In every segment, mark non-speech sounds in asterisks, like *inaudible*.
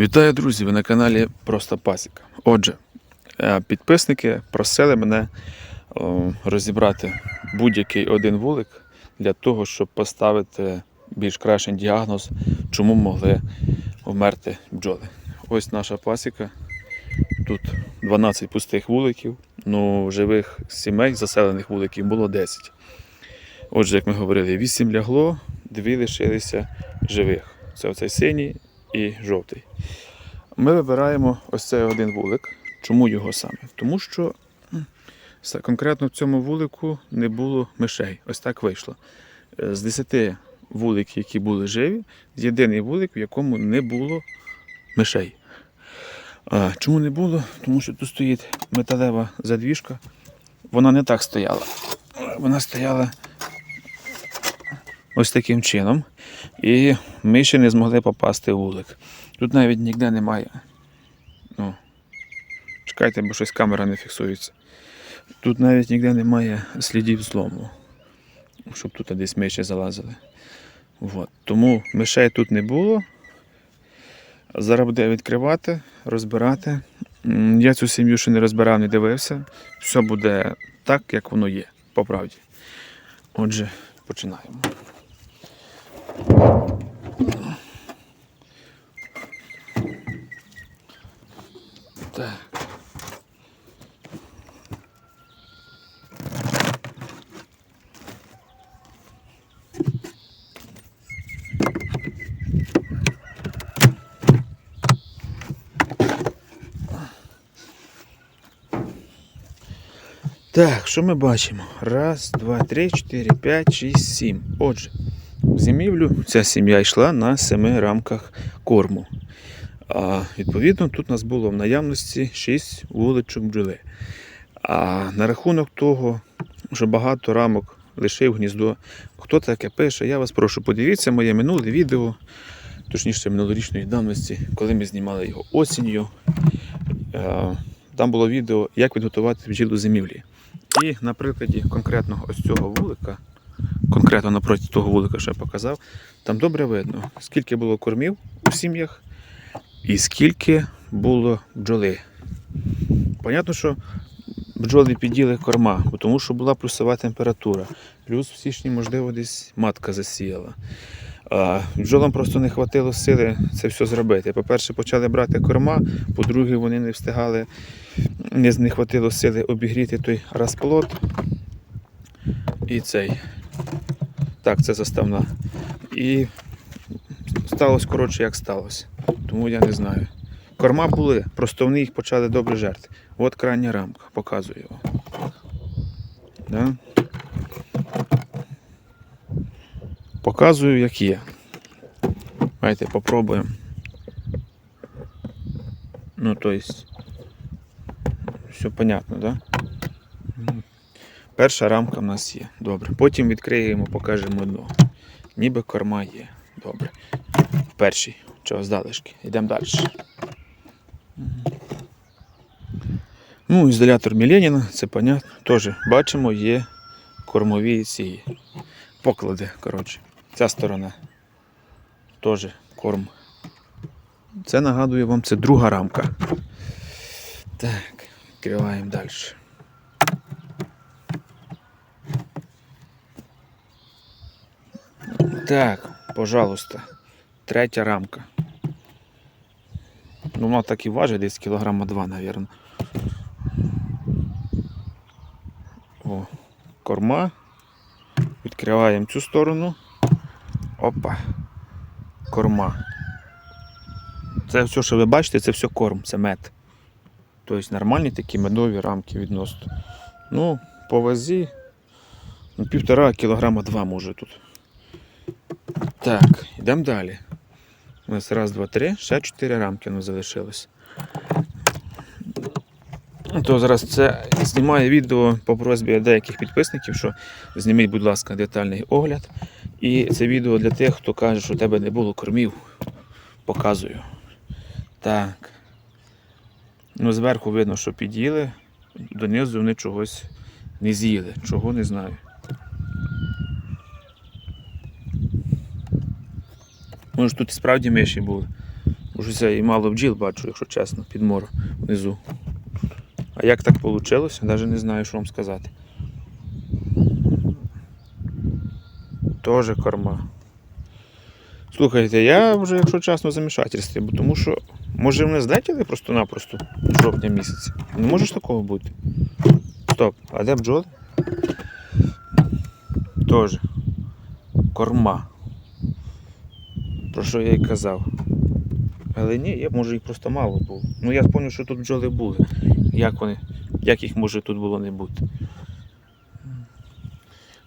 Вітаю, друзі! Ви на каналі Просто Пасіка. Отже, е, підписники просили мене розібрати будь-який один вулик для того, щоб поставити більш кращий діагноз, чому могли вмерти бджоли. Ось наша пасіка. Тут 12 пустих вуликів, ну живих сімей, заселених вуликів було 10. Отже, як ми говорили, 8 лягло, 2 лишилися живих. Це оцей синій і жовтий. Ми вибираємо ось цей один вулик. Чому його саме? Тому що конкретно в цьому вулику не було мишей. Ось так вийшло. Е, З 10 вуликів, які були живі, єдиний вулик, в якому не було мишей. А, чому не було? Тому що тут стоїть металева задвіжка. Вона не так стояла. Вона стояла ось таким чином. І ми ще не змогли попасти в вулик. Тут навіть ніде немає. Ну, чекайте, бо щось камера не фіксується. Тут навіть ніде немає слідів злому, щоб тут десь миші залазили. От. Тому мишей тут не було. Зараз буде відкривати, розбирати. Я цю сім'ю ще не розбирав, не дивився. Все буде так, як воно є, по правді. Отже, починаємо. Так. Так, що ми бачимо? Раз, два, три, чотири, п'ять, шість, сім. Отже, зимівлю ця сім'я йшла на семи рамках корму. А, відповідно, тут у нас було в наявності 6 вуличок бджоли. А на рахунок того, що багато рамок лишив гніздо, хто таке пише, я вас прошу, подивіться моє минуле відео, точніше минулорічної давності, коли ми знімали його осінню. Е, Там було відео, як підготувати бджіл до зимівлі. І на прикладі конкретного ось цього вулика, конкретно напроти того вулика, що я показав, там добре видно, скільки було кормів у сім'ях і скільки було бджоли. Понятно, що бджоли піділи корма, тому що була плюсова температура. Плюс в січні, можливо, десь матка засіяла. А, бджолам просто не хватило сили це все зробити. По-перше, почали брати корма, по-друге, вони не встигали, не, хватило сили обігріти той розплод. І цей. Так, це заставна. І сталося коротше, як сталося. Тому я не знаю. Корма були, просто вони їх почали добре жерти. От крайня рамка, показую його. Да? Показую, як є. Давайте попробуємо. Ну, то есть, все понятно, да? Перша рамка в нас є. Добре. Потім відкриємо, покажемо одну. Ніби корма є. Добре. Перший. Чого здалешки. Йдемо далі. Ну, ізолятор Міленіна, це понятно. Теж бачимо, є кормові ці поклади. Коротше. Ця сторона. Теж корм. Це нагадую вам, це друга рамка. Так, відкриваємо далі. Так, пожалуйста. Третя рамка. Ну, вона так і важить, десь кілограма два, мабуть. О, корма. Відкриваємо цю сторону. Опа. Корма. Це все, що ви бачите, це все корм, це мед. Тобто нормальні такі медові рамки відносно. Ну, по вазі ну, півтора кілограма два може тут. Так, йдемо далі. У нас раз, два, три, ще чотири рамки у нас залишилось. Ну, То зараз це знімаю відео по просьбі деяких підписників, що зніміть, будь ласка, детальний огляд. І це відео для тих, хто каже, що у тебе не було кормів. Показую. Так. Ну, зверху видно, що під'їли, донизу вони чогось не з'їли. Чого не знаю. Може тут і справді миші були. Уже і мало бджіл бачу, якщо чесно, під мору внизу. А як так вийшло, навіть не знаю, що вам сказати. Тоже корма. Слухайте, я вже, якщо чесно, в замішательстві, бо тому що, може, вони злетіли просто-напросто з жовтня місяця. Не може ж такого бути. Стоп, а де бджоли? Тоже. Корма. Про що я і казав. Але ні, я, може їх просто мало було. Ну я зрозумів, що тут бджоли були. Як вони, як їх може тут було не бути.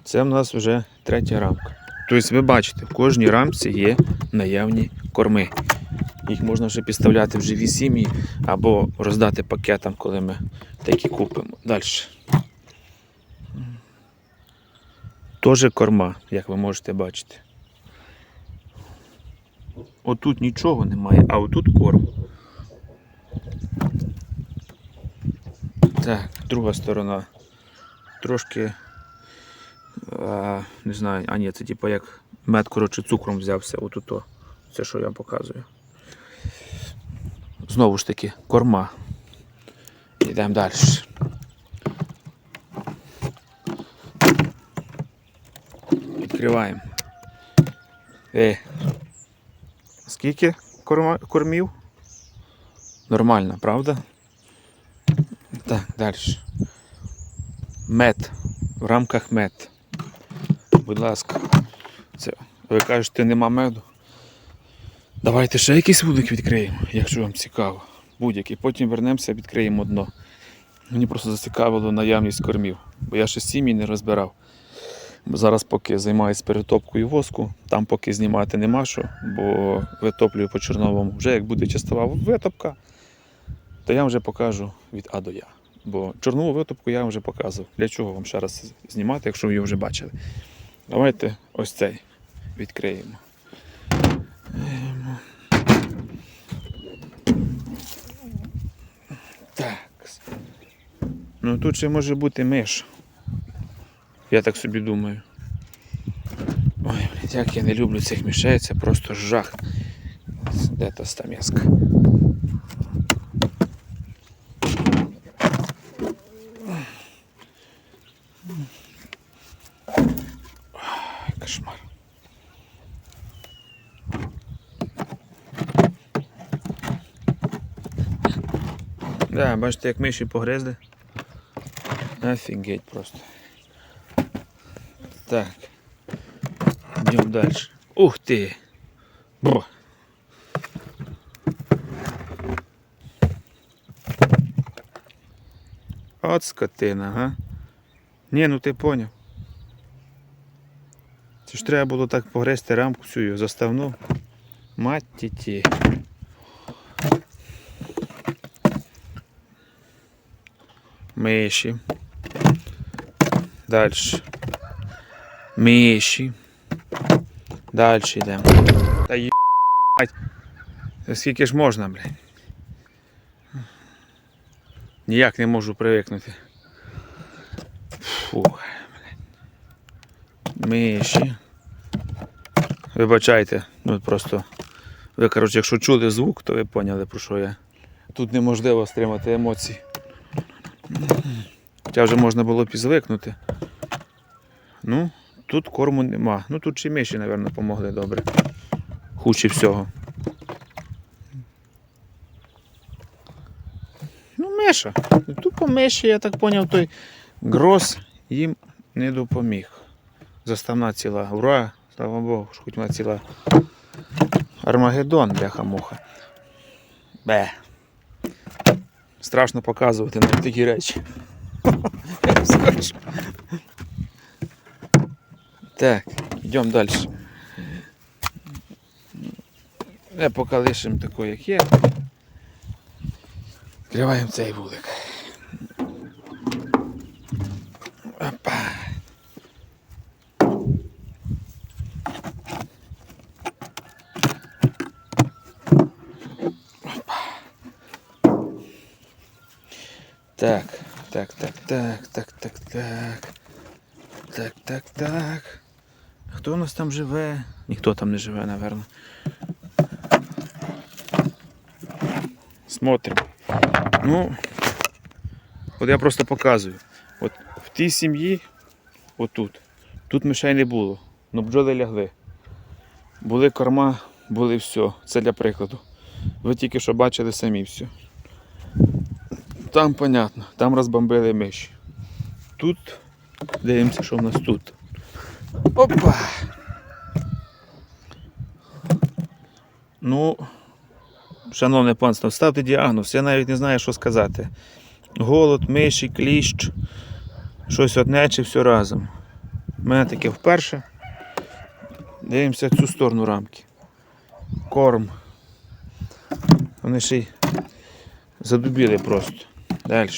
Це в нас вже третя рамка. Тобто ви бачите, в кожній рамці є наявні корми. Їх можна вже підставляти в живі сім'ї або роздати пакетам, коли ми такі купимо. Далі. Теж корма, як ви можете бачити. Отут нічого немає, а отут корм. Так, друга сторона. Трошки. А, не знаю, а ні, це типу як мед, коротше, цукром взявся. Отут. Це що я вам показую. Знову ж таки, корма. Йдемо далі. Відкриваємо. Е. Скільки кормів? Нормально, правда? Так, далі. Мед. В рамках мед. Будь ласка. Це, ви кажете, нема меду. Давайте ще якийсь вулик відкриємо, якщо вам цікаво. Будь-який. Потім вернемося, відкриємо дно. Мені просто зацікавило наявність кормів, бо я ще сім'ї не розбирав. Зараз поки займаюся перетопкою воску, там поки знімати нема що, бо витоплюю по чорновому. Вже як буде чистова витопка, то я вам вже покажу від А до Я. Бо чорнову витопку я вам вже показував. Для чого вам ще раз знімати, якщо ви її вже бачили. Давайте ось цей відкриємо. Так. Ну тут ще може бути миш. Я так собі думаю. Ой, блядь, як я не люблю цих мішей, це просто жах. Де та стамеска? Ой, Кошмар. Да, бачите, як миші погризли. Офігеть просто. Так. Йдемо далі. Ух ти! Бо. От скотина, га? Ні, ну ти поняв. Це ж треба було так погрести рамку цю заставну. Мать ті. Миші. Далі. Миші. Далі йдемо. Та йо твою мать. Скільки ж можна, блядь? Ніяк не можу привикнути. Фу. блядь. Миші. Вибачайте, ну просто. Ви, коротше, якщо чули звук, то ви поняли, про що я. Тут неможливо стримати емоції. Хоча вже можна було б і звикнути. Ну, тут корму нема. Ну тут чи миші, мабуть, помогли добре. Хучі всього. Ну, миша. Тупо миші, я так зрозумів, той гроз їм не допоміг. Заставна ціла. Ура! Слава Богу, що хоч вона ціла. Армагеддон, бляха-муха. Бе. Страшно показувати навіть такі речі. *laughs* Скажу. Так, йдемо далі. Я поки лишимо таке, як є. Відкриваємо цей вулик. Опа. Так, так, так, так, так, так, так. Так, Там живе? Ніхто там не живе, напевно. Смотримо. Ну, от я просто показую. От в тій сім'ї, отут, тут мишей не було. Ну бджоли лягли. Були корма, були все. Це для прикладу. Ви тільки що бачили самі все. Там понятно, там розбомбили миші. Тут дивимося, що в нас тут. Опа! Ну, шановне панство, ставте діагноз, я навіть не знаю, що сказати. Голод, миші, кліщ, щось одне чи все разом. У мене таке вперше. Дивимося цю сторону рамки. Корм. Вони ще й задубіли просто. Далі.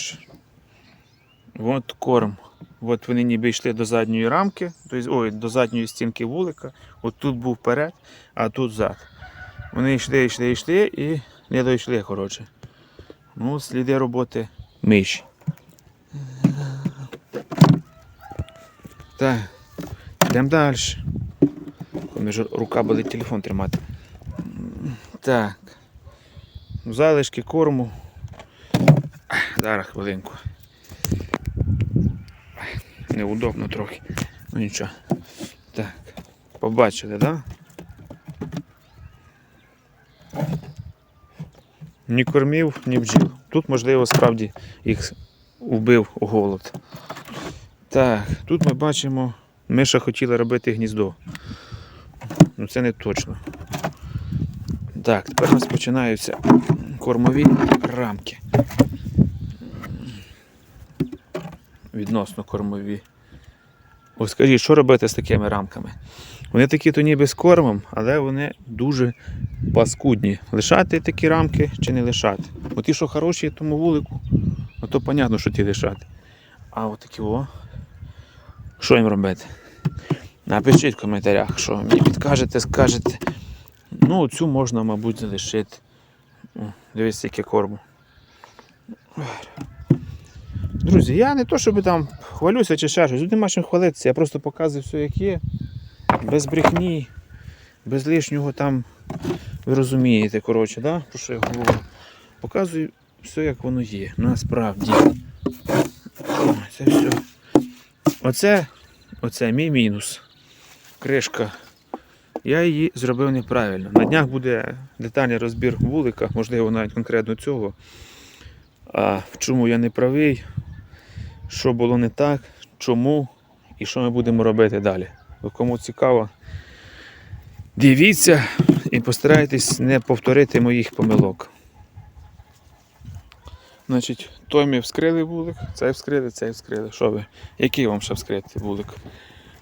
От корм. От вони ніби йшли до задньої рамки, ой, до задньої стінки вулика. От тут був вперед, а тут зад. Вони йшли, йшли, йшли і не дійшли, коротше. Ну, сліди роботи миші. Так, йдемо далі. У мене ж рука болить телефон тримати. Так. Залишки корму. Зараз хвилинку. Неудобно трохи. Ну нічого. Так. Побачили, так? Да? Ні кормів, ні бджіл. Тут, можливо, справді їх вбив голод. Так, тут ми бачимо, миша хотіла робити гніздо. Ну це не точно. Так, тепер у нас починаються кормові рамки. Відносно кормові. Ось скажіть, що робити з такими рамками? Вони такі то ніби з кормом, але вони дуже паскудні. Лишати такі рамки чи не лишати. От ті, що хороші тому вулику, ну то понятно, що ті лишати. А от такі о. Що їм робити? Напишіть в коментарях, що мені підкажете, скажете. Ну, цю можна, мабуть, залишити. Дивись, яке корму. Друзі, я не то, щоб там хвалюся чи ще щось. Тут нема чим хвалитися, я просто показую все, як є. Без брехні, без лишнього там, ви розумієте, коротше, да? про що я говорю. Показую все, як воно є. Насправді. Це все. Оце, оце мій мінус. Кришка. Я її зробив неправильно. На днях буде детальний розбір вулика, можливо, навіть конкретно цього. А в чому я не правий, що було не так, чому і що ми будемо робити далі. Кому цікаво, дивіться і постарайтесь не повторити моїх помилок. Значить, той ми вскрили вулик, цей вскрили, цей вскрили. Що ви? Який вам ще вскрити вулик?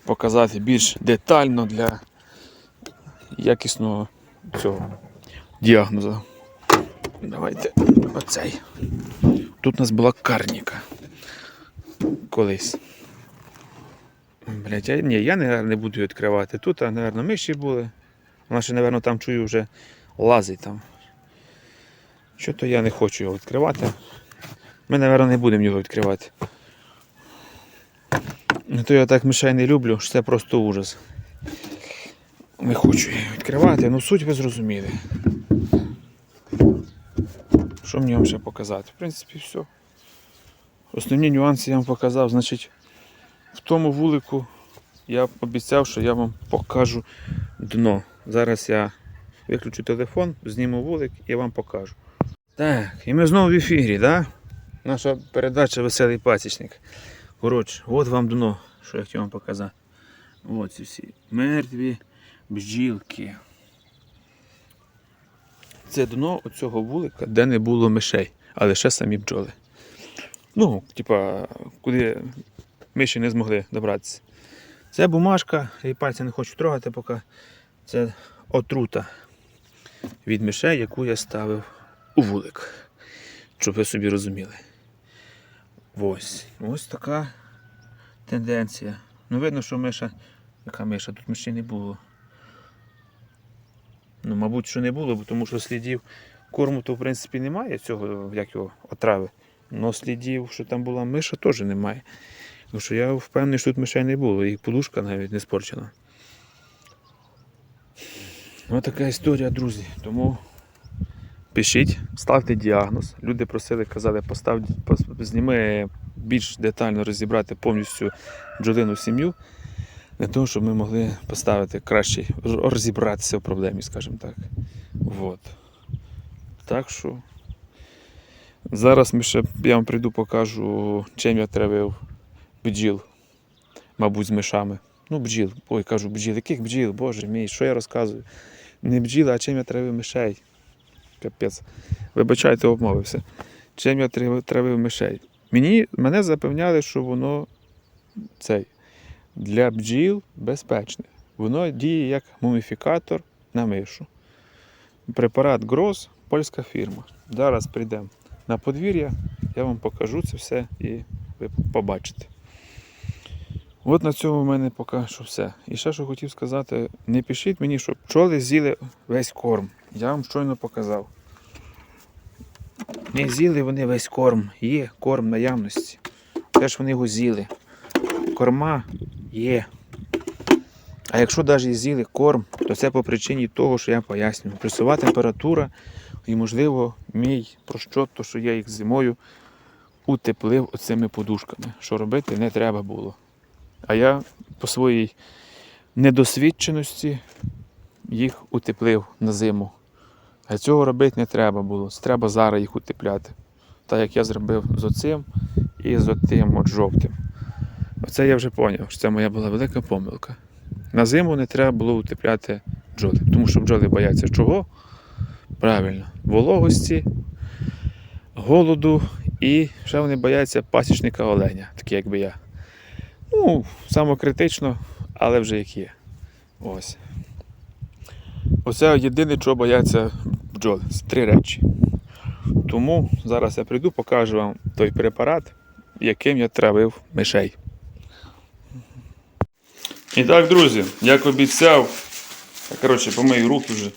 Показати більш детально для якісного цього діагнозу. Давайте оцей. Тут у нас була карніка. Колись. Блять, я, ні, я не, не буду її відкривати. Тут, а, мабуть, миші були. Вона ще, мабуть, там чую вже лазить там. Що то я не хочу його відкривати. Ми, мабуть, не будемо його відкривати. Ну, То я так мишей не люблю, що це просто ужас. Не хочу її відкривати, ну суть ви зрозуміли. Що мені вам ще показати? В принципі, все. Основні нюанси я вам показав. Значить, в тому вулику я обіцяв, що я вам покажу дно. Зараз я виключу телефон, зніму вулик і вам покажу. Так, і ми знову в ефірі, да? Наша передача Веселий пасічник. Коротше, от вам дно, що я хотів вам показати. Ось ці всі мертві бджілки. Це дно оцього вулика, де не було мишей, а лише самі бджоли. Ну, типа, куди миші не змогли добратися. Це бумажка, я її пальця не хочу трогати, поки це отрута від мишей, яку я ставив у вулик. Щоб ви собі розуміли. Ось. Ось така тенденція. Ну, видно, що миша. Яка миша? Тут миші не було. Ну, мабуть, що не було, бо тому що слідів корму то в принципі немає цього, як його отрави. Но слідів, що там була миша, теж немає. Тому що я впевнений, що тут мишей не було, і подушка навіть не спорчена. Ось така історія, друзі. Тому пишіть, ставте діагноз. Люди просили, казали, постав, зніми більш детально розібрати повністю бджолину сім'ю, для того, щоб ми могли поставити краще розібратися в проблемі, скажімо так. Вот. Так що зараз ми ще, я вам прийду, покажу, чим я травив бджіл, мабуть, з мишами. Ну, бджіл. Ой, кажу, бджіл. Яких бджіл? Боже мій, що я розказую? Не бджіл, а чим я травив мишей. Капець. Вибачайте, обмовився. Чим я травив мишей. Мені, мене запевняли, що воно цей, для бджіл безпечне. Воно діє як муміфікатор на мишу. Препарат Гроз, польська фірма. Зараз прийдемо на подвір'я, я вам покажу це все і ви побачите. От на цьому в мене поки що все. І ще що хотів сказати, не пишіть мені, що пчоли з'їли весь корм. Я вам щойно показав. Не з'їли вони весь корм. Є корм наявності. Теж вони його з'їли. Корма є. А якщо навіть з'їли корм, то це по причині того, що я пояснюю. Плюсова температура і, можливо, мій прощот, то що я їх зимою утеплив оцими подушками. Що робити не треба було. А я по своїй недосвідченості їх утеплив на зиму. А цього робити не треба було. Треба зараз їх утепляти. Так як я зробив з оцим і з отим от жовтим. Оце я вже зрозумів, що це моя була велика помилка. На зиму не треба було утепляти бджоли, тому що бджоли бояться чого? Правильно, вологості, голоду і ще вони бояться пасічника оленя, такі як би я. Ну, самокритично, але вже як є. Ось. Оце єдине, чого бояться бджоли. Три речі. Тому зараз я прийду, покажу вам той препарат, яким я травив мишей. І так, друзі, як обіцяв, коротше, помию руки вже.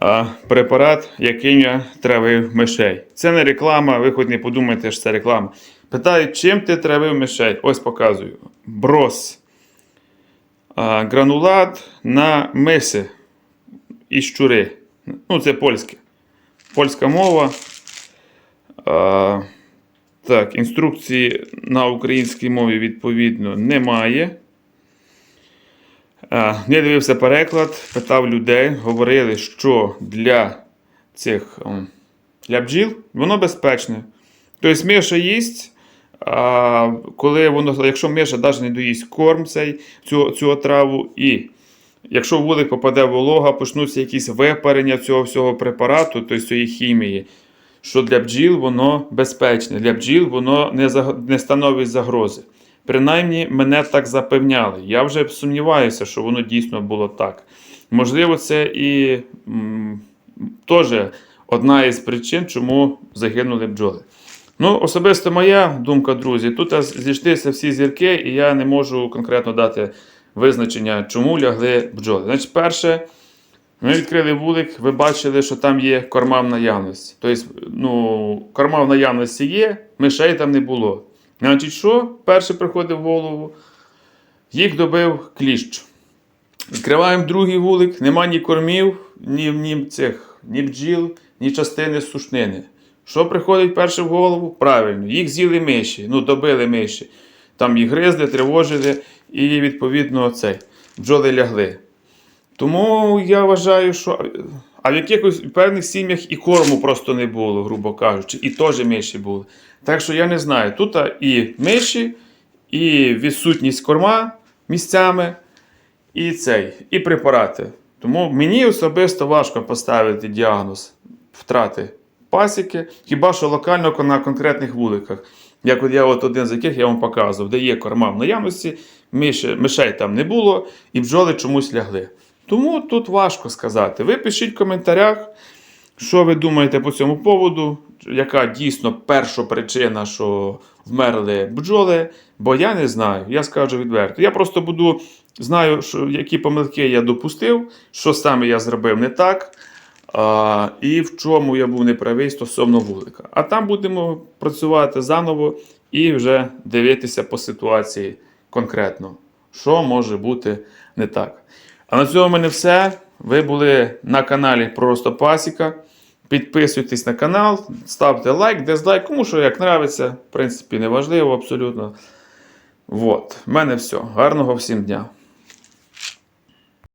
А, препарат, яким я травив мишей. Це не реклама, ви хоч не подумайте, що це реклама. Питають, чим ти травив мишей? Ось показую. Брос. Гранулат на миси і щури. Ну, це польське. Польська мова. Так, інструкції на українській мові відповідно немає. Я дивився переклад, питав людей, говорили, що для цих для бджіл воно безпечне. Тобто миша їсть, а коли воно, якщо миша навіть не доїсть корм цей, цю, цю отраву, і якщо вулик попаде волога, почнуться якісь випарення цього всього препарату, тобто цієї хімії, що для бджіл воно безпечне, для бджіл воно не, заг- не становить загрози. Принаймні, мене так запевняли. Я вже сумніваюся, що воно дійсно було так. Можливо, це і теж одна із причин, чому загинули бджоли. Ну, особисто моя думка, друзі, тут зійшлися всі зірки, і я не можу конкретно дати визначення, чому лягли бджоли. Значить, перше, ми відкрили вулик, ви бачили, що там є корма в наявності. Тобто, ну, корма в наявності є, мишей там не було. Значить, що перше приходить в голову? Їх добив кліщ. Відкриваємо другий вулик, нема ні кормів, ні, ні цих, ні бджіл, ні частини сушнини. Що приходить перше в голову? Правильно, їх з'їли миші, ну добили миші. Там їх гризли, тривожили, і відповідно цей, бджоли лягли. Тому я вважаю, що. А в якихось певних сім'ях і корму просто не було, грубо кажучи, і теж миші були. Так що я не знаю, тут і миші, і відсутність корма місцями, і цей, і препарати. Тому мені особисто важко поставити діагноз втрати пасіки, хіба що локально на конкретних вуликах. Як от я от один з яких я вам показував, де є корма в наявності, мишей там не було, і бджоли чомусь лягли. Тому тут важко сказати. Ви пишіть в коментарях, що ви думаєте по цьому поводу, яка дійсно перша причина, що вмерли бджоли, бо я не знаю, я скажу відверто. Я просто буду знаю, що, які помилки я допустив, що саме я зробив не так, а, і в чому я був неправий стосовно вулика. А там будемо працювати заново і вже дивитися по ситуації конкретно, що може бути не так. А на цьому в мене все. Ви були на каналі Просто Пасіка. Підписуйтесь на канал, ставте лайк, дизлайк, кому що як нравиться. В принципі, не важливо абсолютно. Вот. В мене все. Гарного всім дня.